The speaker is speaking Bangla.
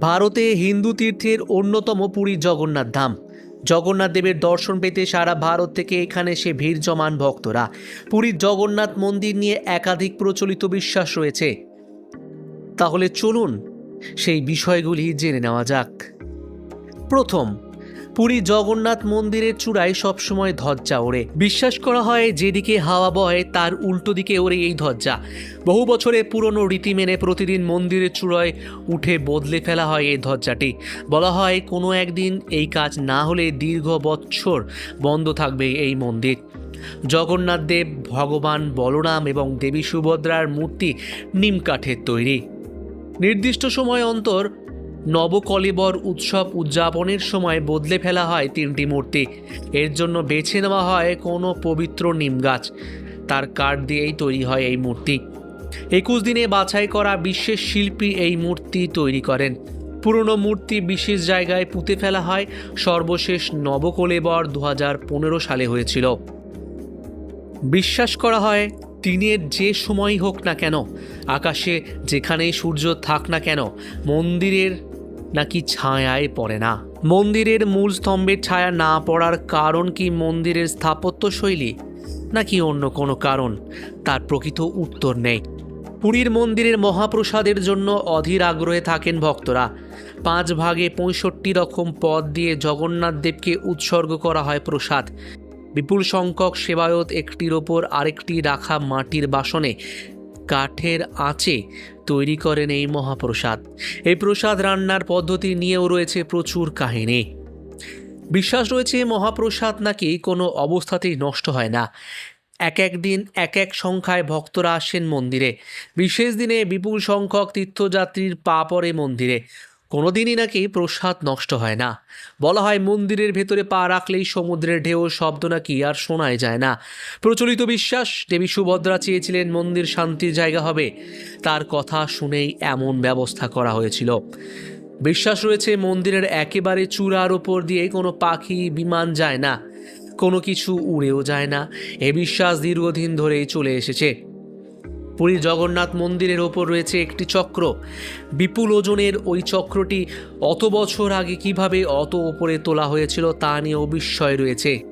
ভারতে হিন্দু তীর্থের অন্যতম পুরী জগন্নাথ ধাম। জগন্নাথ দেবের দর্শন পেতে সারা ভারত থেকে এখানে সে ভিড় জমান ভক্তরা। পুরীর জগন্নাথ মন্দির নিয়ে একাধিক প্রচলিত বিশ্বাস রয়েছে। তাহলে চলুন সেই বিষয়গুলি জেনে নেওয়া যাক। প্রথম পুরী জগন্নাথ মন্দিরের চূড়ায় সবসময় ধ্বজা ওড়ে। বিশ্বাস করা হয়, যেদিকে হাওয়া বয়, তার উল্টো দিকে ওড়ে এই ধ্বজা। বহু বছরের পুরনো রীতি মেনে প্রতিদিন মন্দিরের চূড়ায় উঠে বদলে ফেলা হয় এই ধ্বজাটি। বলা হয়, কোনো একদিন এই কাজ না হলে দীর্ঘ বৎসর বন্ধ থাকবে এই মন্দির। জগন্নাথ দেব, ভগবান বলরাম এবং দেবী সুভদ্রার মূর্তি নিম কাঠের তৈরি। নির্দিষ্ট সময় অন্তর নবকলেবর উৎসব উদযাপনের সময় বদলে ফেলা হয় তিনটি মূর্তি। এর জন্য বেছে নেওয়া হয় কোনো পবিত্র নিম গাছ। তার কাঠ দিয়েই তৈরি হয় এই মূর্তি। একুশ দিনে বাছাই করা বিশ্বের শিল্পী এই মূর্তি তৈরি করেন। পুরনো মূর্তি বিশেষ জায়গায় পুঁতে ফেলা হয়। সর্বশেষ নবকলেবর দু হাজার পনেরো সালে হয়েছিল। বিশ্বাস করা হয়, দিনের যে সময়ই হোক না কেন, আকাশে যেখানেই সূর্য থাক না কেন, মন্দিরের নাকি ছায়ায় পড়ে না? মন্দিরের মূল স্তম্ভের ছায়া না পড়ার কারণ কি মন্দিরের স্থাপত্য শৈলী? নাকি অন্য কোনো কারণ? তার প্রকৃত উত্তর নেই। পুরীর মন্দিরের মহাপ্রসাদের জন্য অধীর আগ্রহে থাকেন ভক্তরা। পাঁচ ভাগে পঁয়ষট্টি রকম পদ দিয়ে জগন্নাথ দেবকে উৎসর্গ করা হয় প্রসাদ। বিপুল সংখ্যক সেবায়ত একটির ওপর আরেকটি রাখা মাটির বাসনে কাঠের আঁচে তৈরি করেন এই মহাপ্রসাদ। এই প্রসাদ রান্নার পদ্ধতি নিয়েও রয়েছে প্রচুর কাহিনী। বিশ্বাস রয়েছে মহাপ্রসাদ নাকি কোনো অবস্থাতেই নষ্ট হয় না। এক এক দিন এক এক সংখ্যায় ভক্তরা আসেন মন্দিরে। বিশেষ দিনে বিপুল সংখ্যক তীর্থযাত্রীর পা পড়ে মন্দিরে। কোনো দিনই নাকি প্রসাদ নষ্ট হয় না। বলা হয় মন্দিরের ভেতরে পা রাখলেই সমুদ্রের ঢেউ শব্দ নাকি আর শোনাই যায় না। প্রচলিত বিশ্বাস, দেবী সুভদ্রা চেয়েছিলেন মন্দির শান্তির জায়গা হবে। তার কথা শুনেই এমন ব্যবস্থা করা হয়েছিল। বিশ্বাস রয়েছে, মন্দিরের একেবারে চূড়ার ওপর দিয়ে কোনো পাখি, বিমান যায় না। কোনো কিছু উড়েও যায় না। এ বিশ্বাস দীর্ঘদিন ধরেই চলে এসেছে। পুরী জগন্নাথ মন্দিরের ওপর রয়েছে একটি চক্র। বিপুল ওজনের ওই চক্রটি অত বছর আগে কীভাবে অত ওপরে তোলা হয়েছিল তা নিয়েও বিস্ময় রয়েছে।